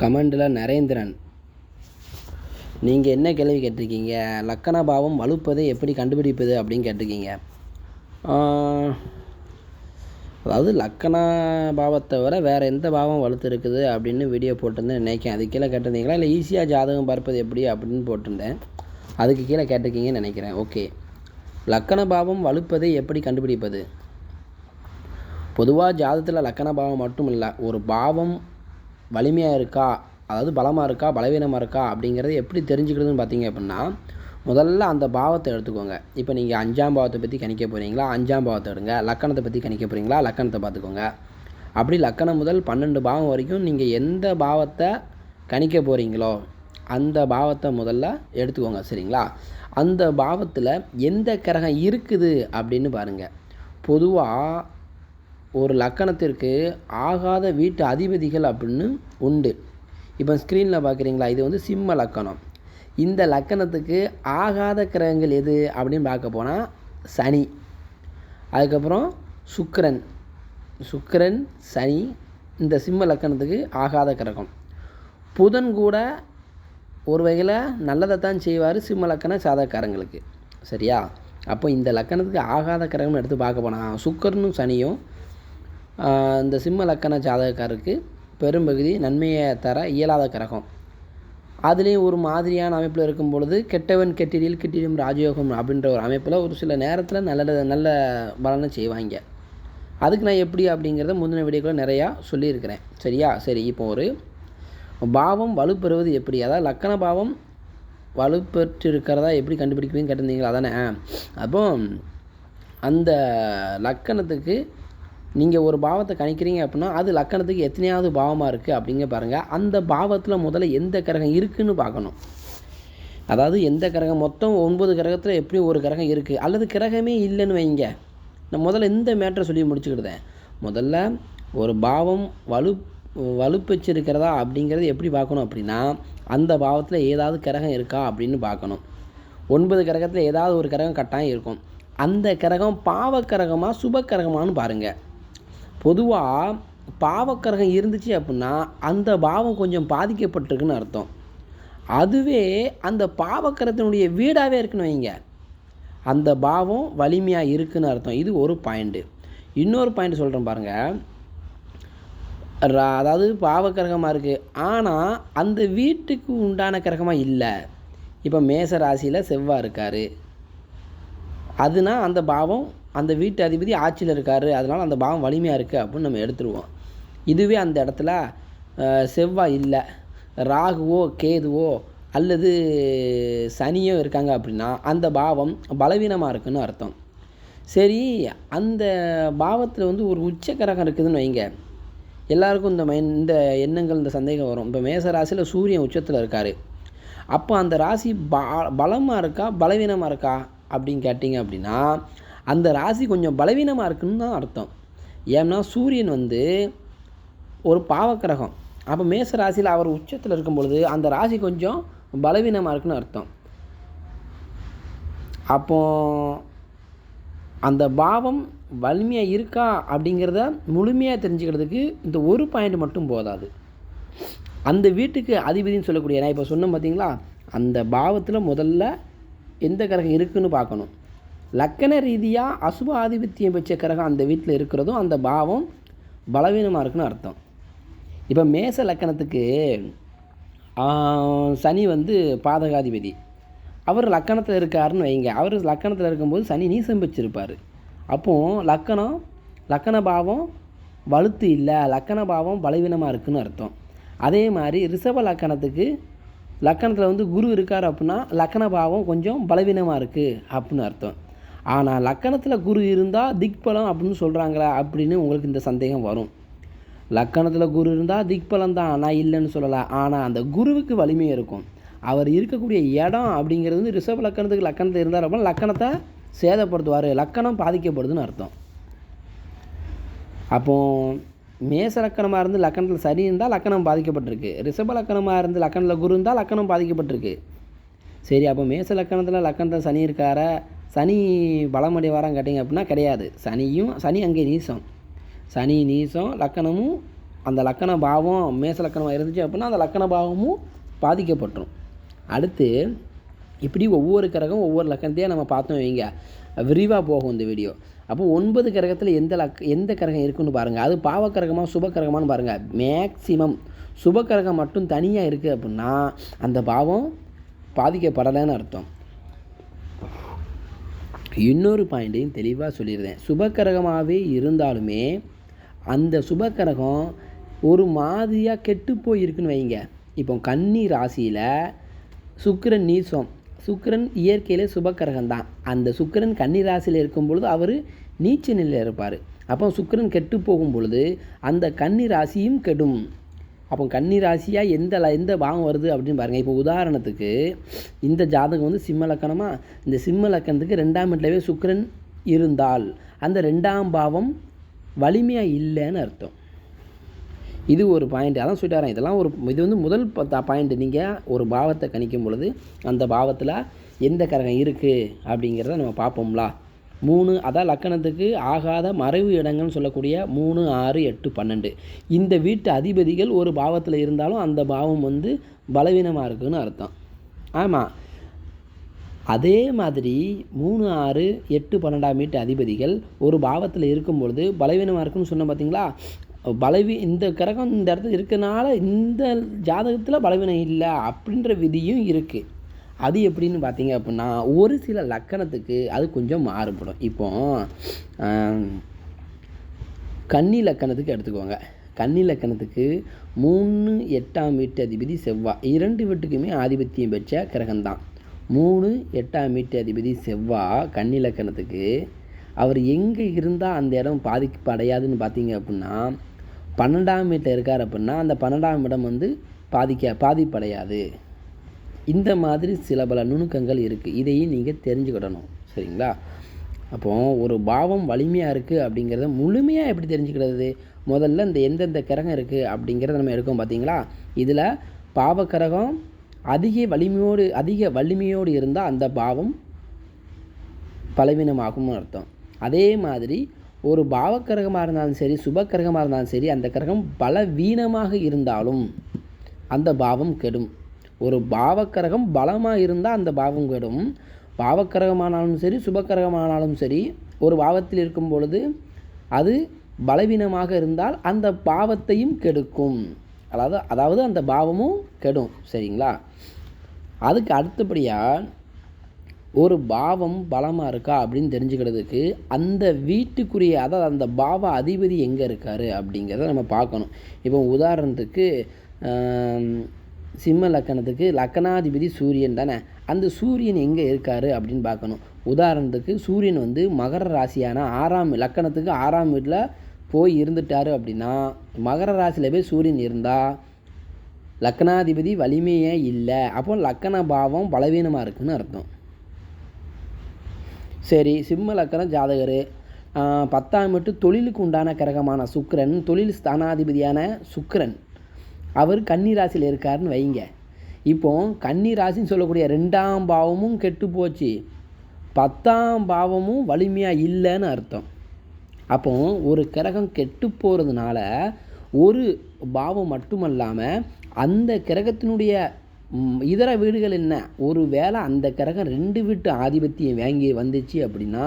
கமெண்டில் நரேந்திரன் நீங்கள் என்ன கேள்வி கேட்டிருக்கீங்க? லக்கண பாவம் வலுப்பதை எப்படி கண்டுபிடிப்பது அப்படின்னு கேட்டிருக்கீங்க. அதாவது லக்கண பாவத்தை விட வேறு எந்த பாவம் வலுத்து இருக்குது அப்படின்னு வீடியோ போட்டிருந்தேன் நினைக்கிறேன். அது கீழே கேட்டிருந்தீங்களா? இல்லை ஈஸியாக ஜாதகம் பார்ப்பது எப்படி அப்படின்னு போட்டிருந்தேன். அதுக்கு கீழே கேட்டிருக்கீங்கன்னு நினைக்கிறேன். ஓகே. லக்கண பாவம் வலுப்பதை எப்படி கண்டுபிடிப்பது? பொதுவாக ஜாதத்தில் லக்கண பாவம் மட்டும் இல்லை ஒரு பாவம் வலிமையாக இருக்கா? அதாவது பலமாக இருக்கா? பலவீனமாக இருக்கா? அப்படிங்கிறத எப்படி தெரிஞ்சுக்கிறதுன்னு பார்த்தீங்க அப்படின்னா முதல்ல அந்த பாவத்தை எடுத்துக்கோங்க. இப்போ நீங்கள் அஞ்சாம் பாவத்தை பற்றி கணிக்க போகிறீங்களா அஞ்சாம் பாவத்தை எடுங்க. லக்கணத்தை பற்றி கணிக்க போகிறீங்களா லக்கணத்தை பார்த்துக்கோங்க அப்படி லக்கணம் முதல் பன்னெண்டு பாவம் வரைக்கும் நீங்கள் எந்த பாவத்தை கணிக்க போகிறீங்களோ அந்த பாவத்தை முதல்ல எடுத்துக்கோங்க. சரிங்களா? அந்த பாவத்தில் எந்த கிரகம் இருக்குது அப்படின்னு பாருங்கள் பொதுவாக ஒரு லக்கணத்திற்கு ஆகாத வீட்டு அதிபதிகள் அப்படின்னு உண்டு. இப்போ ஸ்க்ரீனில் பார்க்குறீங்களா இது வந்து சிம்ம லக்கணம். இந்த லக்கணத்துக்கு ஆகாத கிரகங்கள் எது அப்படின்னு பார்க்க போனால் சனி. அதுக்கப்புறம் சுக்கரன். சுக்கரன் சனி இந்த சிம்ம லக்கணத்துக்கு ஆகாத கிரகம். புதன் கூட ஒரு வகையில் நல்லதை தான் செய்வார் சிம்ம லக்கண சாதகாரங்களுக்கு சரியா? அப்போ இந்த லக்கணத்துக்கு ஆகாத கிரகம்னு எடுத்து பார்க்க போனால் சுக்கரனும் சனியும் இந்த சிம்ம லக்கண ஜாதகக்காரருக்கு பெரும்பகுதி நன்மையை தர இயலாத கிரகம். அதுலேயும் ஒரு மாதிரியான அமைப்பில் இருக்கும் பொழுது கெட்டவன் கெட்டிடில் கெட்டிடும் ராஜயோகம் அப்படின்ற ஒரு அமைப்பில் ஒரு சில நேரத்தில் நல்ல நல்ல பலனை செய்வாங்க. அதுக்கு நான் எப்படி அப்படிங்கிறத முந்தின வீடியோக்குள்ள நிறையா சொல்லியிருக்கிறேன். சரியா? சரி இப்போ ஒரு பாவம் வலுப்பெறுவது எப்படி? அதாவது லக்கண பாவம் வலுப்பெற்று இருக்கிறதா எப்படி கண்டுபிடிக்குவீங்கன்னு கேட்டிருந்தீங்களா? அதானே? அப்போ அந்த லக்கணத்துக்கு நீங்கள் ஒரு பாவத்தை கணிக்கிறீங்க அப்படின்னா அது லக்கணத்துக்கு எத்தனையாவது பாவமாக இருக்குது அப்படிங்க பாருங்கள் அந்த பாவத்தில் முதல்ல எந்த கிரகம் இருக்குதுன்னு பார்க்கணும். அதாவது எந்த கிரகம்? மொத்தம் ஒன்பது கிரகத்தில் எப்படி ஒரு கிரகம் இருக்குது அல்லது கிரகமே இல்லைன்னு வைங்க. நான் முதல்ல இந்த மேட்டரை சொல்லி முடிச்சுக்கிட்டேன் முதல்ல ஒரு பாவம் வலு வலுப்பெற்றிருக்கிறதா அப்படிங்கிறது எப்படி பார்க்கணும் அப்படின்னா அந்த பாவத்தில் ஏதாவது கிரகம் இருக்கா அப்படின்னு பார்க்கணும். ஒன்பது கிரகத்தில் ஏதாவது ஒரு கிரகம் கட்டாயம் இருக்கும். அந்த கிரகம் பாவக்கிரகமா சுபக்கிரகமான்னு பாருங்கள் பொதுவாக பாவக்கிரகம் இருந்துச்சு அப்படின்னா அந்த பாவம் கொஞ்சம் பாதிக்கப்பட்டிருக்குன்னு அர்த்தம். அதுவே அந்த பாவக்கிரகத்தினுடைய வீடாகவே இருக்குன்னு வைங்க. அந்த பாவம் வலிமையாக இருக்குன்னு அர்த்தம். இது ஒரு பாயிண்ட்டு இன்னொரு பாயிண்ட் சொல்கிறேன் பாருங்கள் ரா- அதாவது பாவக்கிரகமாக இருக்குது ஆனால் அந்த வீட்டுக்கு உண்டான கிரகமாக இல்லை. இப்போ மேச ராசியில் செவ்வாய் இருக்கார். அதுனா அந்த பாவம் அந்த வீட்டு அதிபதி ஆட்சியில் இருக்கார். அதனால் அந்த பாவம் வலிமையாக இருக்குது அப்படின்னு நம்ம எடுத்துருவோம். இதுவே அந்த இடத்துல செவ்வாய் இல்லை ராகுவோ கேதுவோ அல்லது சனியோ இருக்காங்க அப்படின்னா அந்த பாவம் பலவீனமாக இருக்குன்னு அர்த்தம். சரி அந்த பாவத்தில் வந்து ஒரு உச்சக்கரகம் இருக்குதுன்னு வைங்க. எல்லாருக்கும் இந்த மைண்ட் இந்த எண்ணங்கள் இந்த சந்தேகம் வரும். இப்போ மேச ராசியில் சூரியன் உச்சத்தில் இருக்கார். அப்போ அந்த ராசி ப பலமாக இருக்கா பலவீனமாக இருக்கா அப்படின்னு கேட்டிங்க அப்படின்னா அந்த ராசி கொஞ்சம் பலவீனமாக இருக்குன்னு தான் அர்த்தம். ஏன்னா சூரியன் வந்து ஒரு பாவக்கிரகம். அப்போ மேச ராசியில் அவர் உச்சத்தில் இருக்கும் பொழுது அந்த ராசி கொஞ்சம் பலவீனமாக இருக்குன்னு அர்த்தம். அப்போ அந்த பாவம் வலிமையாக இருக்கா அப்படிங்கிறத முழுமையாக தெரிஞ்சுக்கிறதுக்கு இந்த ஒரு பாயிண்ட் மட்டும் போதாது. அந்த வீட்டுக்கு அதிபதின்னு சொல்லக்கூடிய நான் இப்போ சொன்னேன் பார்த்தீங்களா அந்த பாவத்தில் முதல்ல எந்த கிரகம் இருக்குதுன்னு பார்க்கணும். லக்கண ரீதியாக அசுப ஆதிபத்தியம் பெற்ற கிரகம் அந்த வீட்டில் இருக்கிறதும் அந்த பாவம் பலவீனமாக இருக்குன்னு அர்த்தம். இப்போ மேச லக்கணத்துக்கு சனி வந்து பாதகாதிபதி. அவர் லக்கணத்தில் இருக்காருன்னு வைங்க. அவர் லக்கணத்தில் இருக்கும்போது சனி நீசம் வச்சிருப்பார் அப்போது லக்கணம் லக்கண பாவம் வலுத்து இல்லை லக்கண பாவம் பலவீனமாக இருக்குன்னு அர்த்தம். அதே மாதிரி ரிஷப லக்கணத்துக்கு லக்கணத்தில் வந்து குரு இருக்கார் அப்படின்னா லக்கண பாவம் கொஞ்சம் பலவீனமாக இருக்குது அப்படின்னு அர்த்தம். ஆனால் லக்கணத்தில் குரு இருந்தால் திக்பலம் அப்படின்னு சொல்கிறாங்களா அப்படின்னு உங்களுக்கு இந்த சந்தேகம் வரும். லக்கணத்தில் குரு இருந்தால் திக்பலம் தான் ஆனால் இல்லைன்னு சொல்லலை. ஆனால் அந்த குருவுக்கு வலிமை இருக்கும். அவர் இருக்கக்கூடிய இடம் அப்படிங்கிறது வந்து ரிஷப் லக்கணத்துக்கு லக்கணத்தில் இருந்தார் அப்படின்னா லக்கணத்தை சேதப்படுத்துவார். லக்கணம் பாதிக்கப்படுதுன்னு அர்த்தம். அப்போ மேச லக்கணமாக இருந்து லக்கணத்தில் சரி இருந்தால் லக்கணம் பாதிக்கப்பட்டிருக்கு. ரிஷப லக்கணமாக இருந்து லக்கணத்தில் குரு இருந்தால் லக்கணம் பாதிக்கப்பட்டிருக்கு. சரி அப்போ மேச லக்கணத்தில் லக்கணத்தில் சனி இருக்கார? சனி பலமடைவாரான்னு கேட்டிங்க அப்படின்னா கிடையாது. சனியும் சனி அங்கே நீசம். சனி நீசம் லக்கணமும் அந்த லக்கண பாவம் மேச லக்கணமாக இருந்துச்சு அப்படின்னா அந்த லக்கண பாவமும் பாதிக்கப்பட்டுரும். அடுத்து இப்படி ஒவ்வொரு கிரகம் ஒவ்வொரு லக்கணத்தையும் நம்ம பார்த்தோம் வைங்க. விரிவாக போகும் இந்த வீடியோ. அப்போ ஒன்பது கிரகத்தில் எந்த லக் எந்த கிரகம் இருக்குன்னு பாருங்கள் அது பாவக்கிரகமாக சுபக்கிரகமானு பாருங்கள் மேக்சிமம் சுபக்கிரகம் மட்டும் தனியாக இருக்குது அப்படின்னா அந்த பாவம் பாதிக்கப்படலைன்னு அர்த்தம். இன்னொரு பாயிண்ட்டையும் தெளிவாக சொல்லியிருந்தேன். சுபக்கிரகமாகவே இருந்தாலுமே அந்த சுபக்கிரகம் ஒரு மாதிரியாக கெட்டு போயிருக்குன்னு வைங்க. இப்போ கன்னி ராசியில் சுக்கிரன் நீசம். சுக்கிரன் இயற்கையிலே சுபக்கிரகம் தான் அந்த சுக்கிரன் கன்னி ராசியில் இருக்கும் பொழுது அவர் நீச்ச நிலையில் இருப்பார். அப்போ சுக்கிரன் கெட்டு போகும் பொழுது அந்த கன்னி ராசியும் கெடும். அப்போ கன்னி ராசியாக எந்த எந்த பாவம் வருது அப்படின்னு பாருங்கள் இப்போ உதாரணத்துக்கு இந்த ஜாதகம் வந்து சிம்ம லக்கணமாக இந்த சிம்ம லக்கணத்துக்கு ரெண்டாம் வீட்டிலவே சுக்கிரன் இருந்தால் அந்த ரெண்டாம் பாவம் வலிமையாக இல்லைன்னு அர்த்தம். இது ஒரு பாயிண்ட் அதான் சொல்லிட்டாரன். இதெல்லாம் ஒரு இது வந்து முதல் பாயிண்ட் நீங்கள் ஒரு பாவத்தை கணிக்கும் பொழுது அந்த பாவத்தில் எந்த கரகம் இருக்குது அப்படிங்கிறத நம்ம பார்ப்போம்லா. மூணு அதான் லக்கணத்துக்கு ஆகாத மறைவு இடங்கள்னு சொல்லக்கூடிய மூணு ஆறு எட்டு பன்னெண்டு. இந்த வீட்டு அதிபதிகள் ஒரு பாவத்தில் இருந்தாலும் அந்த பாவம் வந்து பலவீனமாக இருக்குன்னு அர்த்தம். ஆமாம் அதே மாதிரி மூணு ஆறு எட்டு பன்னெண்டாம் வீட்டு அதிபதிகள் ஒரு பாவத்தில் இருக்கும் பொழுது பலவீனமாக இருக்குன்னு சொன்னோம் பார்த்தீங்களா பலவி இந்த கிரகம் இந்த இடத்துல இருக்கனால இந்த ஜாதகத்தில் பலவீனம் இல்லை அப்படின்ற விதியும் இருக்குது அது எப்படின்னு பார்த்தீங்க அப்படின்னா ஒரு சில லக்கணத்துக்கு அது கொஞ்சம் மாறுபடும். இப்போ கன்னி லக்கணத்துக்கு எடுத்துக்கோங்க. கன்னி லக்கணத்துக்கு மூணு எட்டாம் வீட்டு அதிபதி செவ்வாய். இரண்டு வீட்டுக்குமே ஆதிபத்தியம் பெற்ற கிரகம்தான். மூணு எட்டாம் வீட்டு அதிபதி செவ்வாய் கன்னி லக்கணத்துக்கு. அவர் எங்கே இருந்தால் அந்த இடம் பாதிக்கப்படையாதுன்னு பார்த்தீங்க அப்படின்னா பன்னெண்டாம் வீட்டில் இருக்கார் அப்படின்னா அந்த பன்னெண்டாம் இடம் வந்து பாதிக்க பாதிப்படையாது. இந்த மாதிரி சில பல நுணுக்கங்கள் இருக்குது இதையும் நீங்கள் தெரிஞ்சுக்கிடணும். சரிங்களா? அப்போது ஒரு பாவம் வலிமையாக இருக்குது அப்படிங்கிறத முழுமையாக எப்படி தெரிஞ்சுக்கிறது முதல்ல இந்த எந்தெந்த கிரகம் இருக்குது அப்படிங்கிறத நம்ம எடுக்கோம் பார்த்தீங்களா இதில் பாவக்கிரகம் அதிக வலிமையோடு அதிக வலிமையோடு இருந்தால் அந்த பாவம் பலவீனமாகும்னு அர்த்தம். அதே மாதிரி ஒரு பாவக்கிரகமாக இருந்தாலும் சரி சுபக்கிரகமாக இருந்தாலும் சரி அந்த கிரகம் பலவீனமாக இருந்தாலும் அந்த பாவம் கெடும். ஒரு பாவக்கிரகம் பலமாக இருந்தால் அந்த பாவம் கெடும். பாவக்கரகமானாலும் சரி சுபக்கரகமானாலும் சரி ஒரு பாவத்தில் இருக்கும் பொழுது அது பலவீனமாக இருந்தால் அந்த பாவத்தையும் கெடுக்கும். அதாவது அதாவது அந்த பாவமும் கெடும். சரிங்களா? அதுக்கு அடுத்தபடியாக ஒரு பாவம் பலமாக இருக்கா அப்படின்னு தெரிஞ்சுக்கிறதுக்கு அந்த வீட்டுக்குரிய அதாவது அந்த பாவ அதிபதி எங்கே இருக்கார் அப்படிங்கிறத நம்ம பார்க்கணும். இப்போ உதாரணத்துக்கு சிம்ம லக்கணத்துக்கு லக்கணாதிபதி சூரியன் தானே? அந்த சூரியன் எங்கே இருக்கார் அப்படின்னு பார்க்கணும். உதாரணத்துக்கு சூரியன் வந்து மகர ராசியான ஆறாம் லக்கணத்துக்கு ஆறாம் வீட்டில் போய் இருந்துட்டாரு அப்படின்னா மகர ராசியில் போய் சூரியன் இருந்தால் லக்கணாதிபதி வலிமையே இல்லை. அப்போ லக்கண பாவம் பலவீனமாக இருக்குன்னு அர்த்தம். சரி சிம்ம லக்கணம் ஜாதகர் பத்தாம் வீட்டு தொழிலுக்கு உண்டான கிரகமான சுக்கரன் தொழில் ஸ்தானாதிபதியான சுக்கரன். அவர் கன்னி ராசியில் இருக்காருன்னு வைங்க. இப்போ கன்னி ராசின்னு சொல்லக்கூடிய ரெண்டாம் பாவமும் கெட்டு போச்சு. பத்தாம் பாவமும் வலிமையாக இல்லைன்னு அர்த்தம். அப்போ ஒரு கிரகம் கெட்டு போகிறதுனால ஒரு பாவம் மட்டுமல்லாமல் அந்த கிரகத்தினுடைய இதர வீடுகள் என்ன? ஒரு வேளை அந்த கிரகம் ரெண்டு வீட்டு ஆதிபத்தியம் வாங்கி வந்துச்சு அப்படின்னா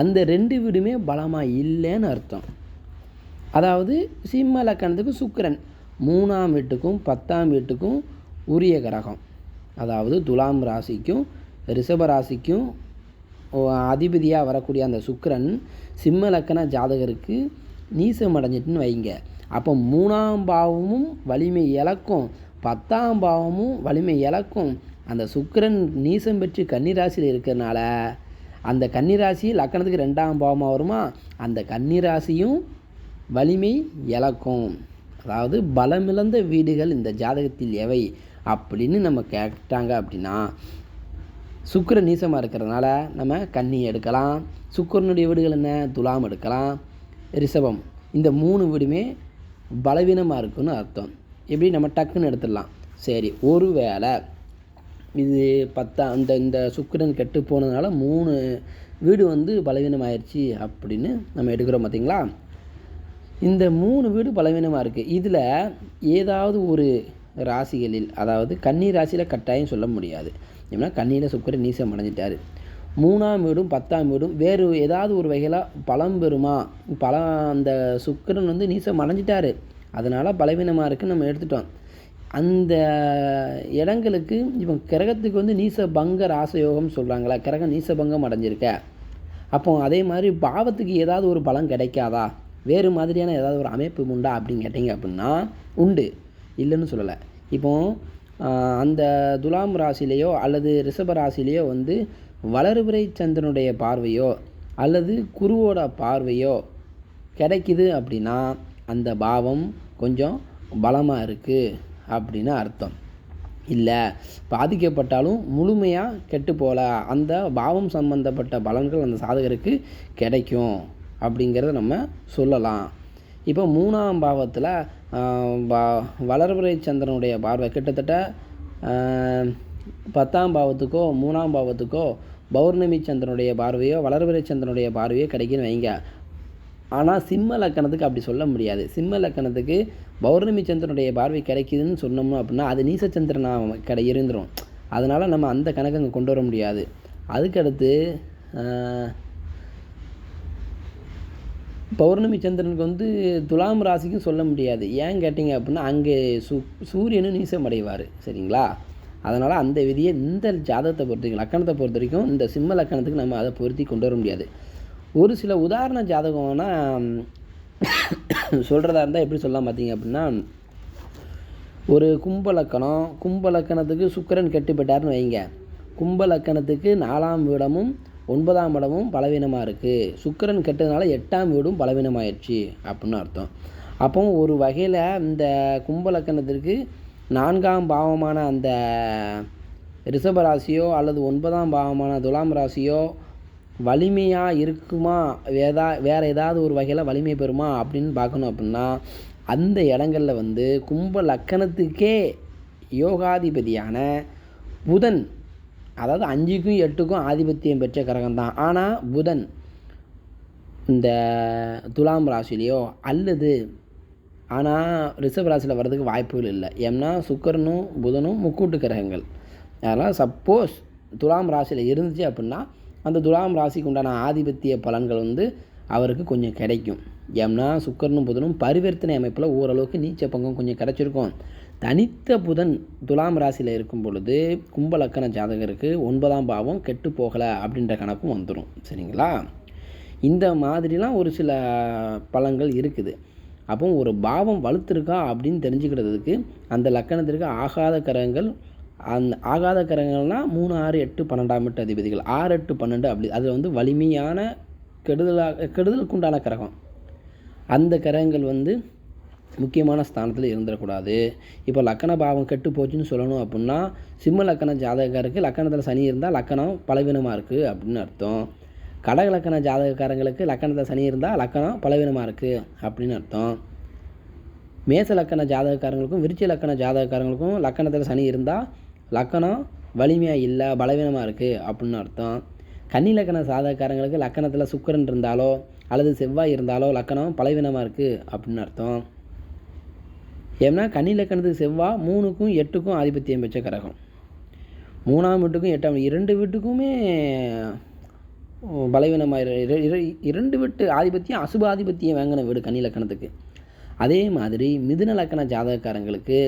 அந்த ரெண்டு வீடுமே பலமாக இல்லைன்னு அர்த்தம். அதாவது சிம்ம லக்கணத்துக்கு சுக்கரன். மூணாம் வீட்டுக்கும் பத்தாம் வீட்டுக்கும் உரிய கிரகம். அதாவது துலாம் ராசிக்கும் ரிஷப ராசிக்கும் அதிபதியாக வரக்கூடிய அந்த சுக்கரன் சிம்ம லக்கண ஜாதகருக்கு நீசம் அடைஞ்சிட்டுன்னு வைங்க. அப்போ மூணாம் பாவமும் வலிமை இழக்கும் பத்தாம் பாவமும் வலிமை இழக்கும். அந்த சுக்கரன் நீசம் பெற்று கன்னிராசியில் இருக்கிறனால அந்த கன்னிராசி லக்கணத்துக்கு ரெண்டாம் பாவமாக வருமா? அந்த கன்னிராசியும் வலிமை இழக்கும். அதாவது பலமிழந்த வீடுகள் இந்த ஜாதகத்தில் எவை அப்படின்னு நம்ம கேட்டாங்க அப்படின்னா சுக்கிர நீசமாக இருக்கிறதுனால நம்ம கன்னி எடுக்கலாம். சுக்கிரனுடைய வீடுகள் என்ன? துலாம் எடுக்கலாம். ரிஷபம். இந்த மூணு வீடுமே பலவீனமாக இருக்குன்னு அர்த்தம். எப்படி? நம்ம டக்குன்னு எடுத்துடலாம். சரி ஒரு வேளை இது பத்தா அந்த இந்த சுக்கிரன் கெட்டு போனதுனால மூணு வீடு வந்து பலவீனமாயிருச்சு அப்படின்னு நம்ம எடுக்கிறோம் பார்த்தீங்களா இந்த மூணு வீடு பலவீனமாக இருக்குது இதில் ஏதாவது ஒரு ராசிகளில் அதாவது கன்னி ராசியில் கட்டாயம் சொல்ல முடியாது. ஏன்னா கன்னியில் சுக்கரன் நீசம் அடைஞ்சிட்டார். மூணாம் வீடும் பத்தாம் வீடும் வேறு ஏதாவது ஒரு வகையில் பலம் பெறுமா? பலம் அந்த சுக்கரன் வந்து நீசம் அடைஞ்சிட்டாரு. அதனால் பலவீனமாக இருக்குன்னு நம்ம எடுத்துட்டோம். அந்த இடங்களுக்கு இப்போ கிரகத்துக்கு வந்து நீச பங்க ராசயோகம் சொல்கிறாங்களா கிரகம் நீச பங்கம் அடைஞ்சிருக்க. அப்போ அதே மாதிரி பாவத்துக்கு ஏதாவது ஒரு பலம் கிடைக்காதா? வேறு மாதிரியான ஏதாவது ஒரு அமைப்பு உண்டா அப்படின்னு கேட்டிங்க அப்படின்னா உண்டு. இல்லைன்னு சொல்லலை. இப்போ அந்த துலாம் ராசிலேயோ அல்லது ரிஷப ராசிலேயோ வந்து வளர்பிறை சந்திரனுடைய பார்வையோ அல்லது குருவோட பார்வையோ கிடைக்குது அப்படின்னா அந்த பாவம் கொஞ்சம் பலமாக இருக்குது அப்படின்னு அர்த்தம். இல்லை பாதிக்கப்பட்டாலும் முழுமையாக கெட்டு போகல. அந்த பாவம் சம்பந்தப்பட்ட பலன்கள் அந்த சாதகருக்கு கிடைக்கும். அப்படிங்கிறத நம்ம சொல்லலாம். இப்போ மூணாம் பாவத்தில் வளர்பிறை சந்திரனுடைய பார்வை கிட்டத்தட்ட பத்தாம் பாவத்துக்கோ மூணாம் பாவத்துக்கோ பௌர்ணமி சந்திரனுடைய பார்வையோ வளர்பிறை சந்திரனுடைய பார்வையோ கிடைக்குன்னு வைங்க. ஆனால் சிம்ம லக்கணத்துக்கு அப்படி சொல்ல முடியாது. சிம்ம லக்கணத்துக்கு பௌர்ணமி சந்திரனுடைய பார்வை கிடைக்குதுன்னு சொன்னோம்னா அப்படின்னா அது நீசச்சந்திரனாக கடை இருந்துரும். அதனால் நம்ம அந்த கணக்கு அங்கே கொண்டு வர முடியாது. அதுக்கடுத்து பௌர்ணமி சந்திரனுக்கு வந்து துலாம் ராசிக்கும் சொல்ல முடியாது. ஏன் கேட்டிங்க அப்படின்னா அங்கே சூ சூரியனும் நீசம் அடைவார் சரிங்களா? அதனால் அந்த விதியை இந்த ஜாதகத்தை பொறுத்த வரைக்கும் லக்கணத்தை பொறுத்த வரைக்கும் இந்த சிம்ம லக்கணத்துக்கு நம்ம அதை பொருத்தி கொண்டு வர முடியாது. ஒரு சில உதாரண ஜாதகம்னா சொல்கிறதா இருந்தால் எப்படி சொல்லலாம் பார்த்தீங்க அப்படின்னா ஒரு கும்ப லக்கணம் கும்ப லக்கணத்துக்கு சுக்கிரன் கெட்டுப்பட்டார்னு வைங்க. கும்ப லக்கணத்துக்கு நாலாம் இடமும் ஒன்பதாம் இடமும் பலவீனமாக இருக்குது சுக்கரன் கெட்டதுனால எட்டாம் வீடும் பலவீனமாயிடுச்சு அப்படின்னு அர்த்தம். அப்போ ஒரு வகையில் இந்த கும்பலக்கணத்திற்கு நான்காம் பாவமான அந்த ரிஷப ராசியோ அல்லது ஒன்பதாம் பாவமான துலாம் ராசியோ வலிமையாக இருக்குமா? வேதா வேறு ஏதாவது ஒரு வகையில் வலிமை பெறுமா அப்படின்னு பார்க்கணும் அப்படின்னா அந்த இடங்களில் வந்து கும்ப லக்கணத்துக்கே யோகாதிபதியான புதன் அதாவது அஞ்சுக்கும் எட்டுக்கும் ஆதிபத்தியம் பெற்ற கிரகம் தான். ஆனால் புதன் இந்த துலாம் ராசிலேயோ அல்லது ஆனால் ரிஷப் ராசியில் வர்றதுக்கு வாய்ப்புகள் இல்லை. ஏன்னா சுக்கரனும் புதனும் முக்கூட்டு கிரகங்கள். அதனால் சப்போஸ் துலாம் ராசியில் இருந்துச்சு அப்படின்னா அந்த துலாம் ராசிக்கு உண்டான ஆதிபத்திய பலன்கள் வந்து அவருக்கு கொஞ்சம் கிடைக்கும். ஏன்னா சுக்கரனும் புதனும் பரிவர்த்தனை அமைப்பில் ஓரளவுக்கு நீச்ச பங்கம் கொஞ்சம் கிடச்சிருக்கும். தனித்த புதன் துலாம் ராசியில் இருக்கும் பொழுது கும்ப லக்கண ஜாதகருக்கு ஒன்பதாம் பாவம் கெட்டு போகலை அப்படின்ற கணக்கும் வந்துடும் சரிங்களா? இந்த மாதிரிலாம் ஒரு சில பழங்கள் இருக்குது. அப்போ ஒரு பாவம் வலுத்திருக்கா அப்படின்னு தெரிஞ்சுக்கிறதுக்கு அந்த லக்கணத்திற்கு ஆகாத கிரகங்கள் அந்த ஆகாத கிரகங்கள்னால் மூணு ஆறு எட்டு பன்னெண்டாம் எட்டு அதிபதிகள். ஆறு எட்டு பன்னெண்டு அப்படி. அது வந்து வலிமையான கெடுதலாக கெடுதலுக்குண்டான கரகம் கிரகம். அந்த கிரகங்கள் வந்து முக்கியமான ஸ்தானத்தில் இருந்துடக்கூடாது. இப்போ லக்கண பாவம் கெட்டு போச்சுன்னு சொல்லணும் அப்படின்னா சிம்ம லக்கண ஜாதகருக்கு லக்கணத்தில் சனி இருந்தால் லக்கணம் பலவீனமாக இருக்குது அப்படின்னு அர்த்தம். கடக லக்கண ஜாதகக்காரங்களுக்கு லக்கணத்தில் சனி இருந்தால் லக்கணம் பலவீனமாக இருக்குது அப்படின்னு அர்த்தம். மேச லக்கண ஜாதகக்காரங்களுக்கும் விருச்சி லக்கண ஜாதகக்காரங்களுக்கும் லக்கணத்தில் சனி இருந்தால் லக்கணம் வலிமையாக இல்லை பலவீனமாக இருக்குது அப்படின்னு அர்த்தம். கன்னி லக்கண சாதகக்காரங்களுக்கு லக்கணத்தில் சுக்கிரன் இருந்தாலோ அல்லது செவ்வாய் இருந்தாலோ லக்கணம் பலவீனமாக இருக்குது அப்படின்னு அர்த்தம். ஏன்னா கன்னிலக்கணத்துக்கு செவ்வாய் மூணுக்கும் எட்டுக்கும் ஆதிபத்தியம் பெற்ற கிரகம். மூணாம் வீட்டுக்கும் எட்டாம் இரண்டு வீட்டுக்குமே பலவீனமாக இரண்டு வீட்டு ஆதிபத்தியம் அசுப ஆதிபத்தியம் வாங்கின வீடு கன்னி லக்கணத்துக்கு அதே மாதிரி மிதுன லக்கண ஜாதகக்காரங்களுக்கு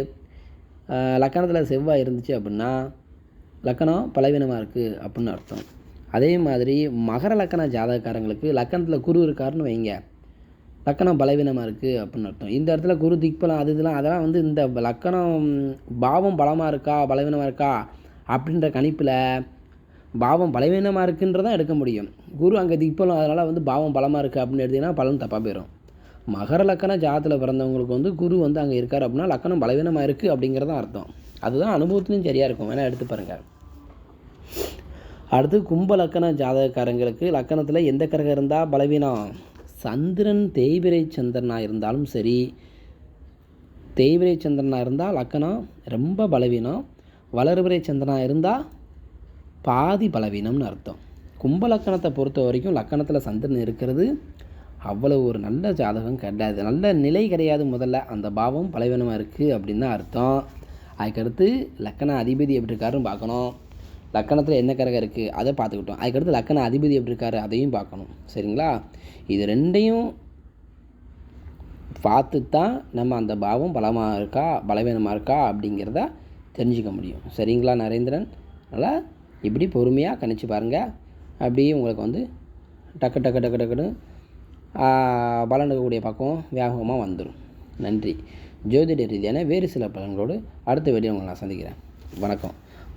லக்கணத்தில் செவ்வாய் இருந்துச்சு அப்படின்னா லக்கணம் பலவீனமாக இருக்குது அப்படின்னு அர்த்தம். அதே மாதிரி மகர லக்கண ஜாதகக்காரங்களுக்கு லக்கணத்தில் குரு இருக்காருன்னு வைங்க. லக்கணம் பலவீனமாக இருக்குது அப்படின்னு அர்த்தம். இந்த இடத்துல குரு திக்பலம் அது இதெல்லாம் அதெல்லாம் வந்து இந்த லக்கணம் பாவம் பலமாக இருக்கா பலவீனமாக இருக்கா அப்படின்ற கணிப்பில் பாவம் பலவீனமாக இருக்குன்றதான் எடுக்க முடியும். குரு அங்கே திக்பலம் அதனால் வந்து பாவம் பலமாக இருக்குது அப்படின்னு எடுத்திங்கன்னா பலன் தப்பாக போயிடும் மகர லக்கண ஜாதத்தில் பிறந்தவங்களுக்கு வந்து குரு வந்து அங்கே இருக்கார் அப்படின்னா லக்கணம் பலவீனமாக இருக்குது அப்படிங்கிறதான் அர்த்தம். அதுதான் அனுபவத்துலையும் சரியாக இருக்கும். வேணால் எடுத்து பாருங்கள் அடுத்து கும்ப லக்கண ஜாதகக்காரங்களுக்கு லக்கணத்தில் எந்த கிரகம் இருந்தால் பலவீனம்? சந்திரன் தேய்பிரை சந்திரனாக இருந்தாலும் சரி தேய்பிரை சந்திரனாக இருந்தால் லக்கணம் ரொம்ப பலவீனம் வளர்பிறை சந்திரனாக இருந்தால் பாதி பலவீனம்னு அர்த்தம். கும்ப லக்கணத்தை பொறுத்த வரைக்கும் லக்கணத்தில் சந்திரன் இருக்கிறது. அவ்வளோ ஒரு நல்ல ஜாதகம் கிடையாது. நல்ல நிலை கிடையாது முதல்ல. அந்த பாவம் பலவீனமாக இருக்குது அப்படின்னு தான் அர்த்தம். அதுக்கடுத்து லக்கண அதிபதி எப்படி இருக்காருன்னு பார்க்கணும். லக்கணத்தில் என்ன கிரகம் இருக்குது அதை பார்த்துக்கிட்டோம். அதுக்கடுத்து லக்கண அதிபதி எப்படி இருக்காரு அதையும் பார்க்கணும். சரிங்களா? இது ரெண்டையும் பார்த்து தான் நம்ம அந்த பாவம் பலமாக இருக்கா பலவீனமாக இருக்கா அப்படிங்கிறத தெரிஞ்சுக்க முடியும். சரிங்களா நரேந்திரன்? அதனால் இப்படி பொறுமையாக கணிச்சு பாருங்கள் அப்படியே உங்களுக்கு வந்து டக்கு டக்கு டக்கு டக்குன்னு பலன் இருக்கக்கூடிய பக்கம் வேகமாக வந்துடும் நன்றி. ஜோதிட ரீதியான வேறு சில பலன்களோடு அடுத்த வெளியே உங்களை நான் சந்திக்கிறேன். வணக்கம்.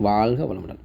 வாழ்க வளமுடன்.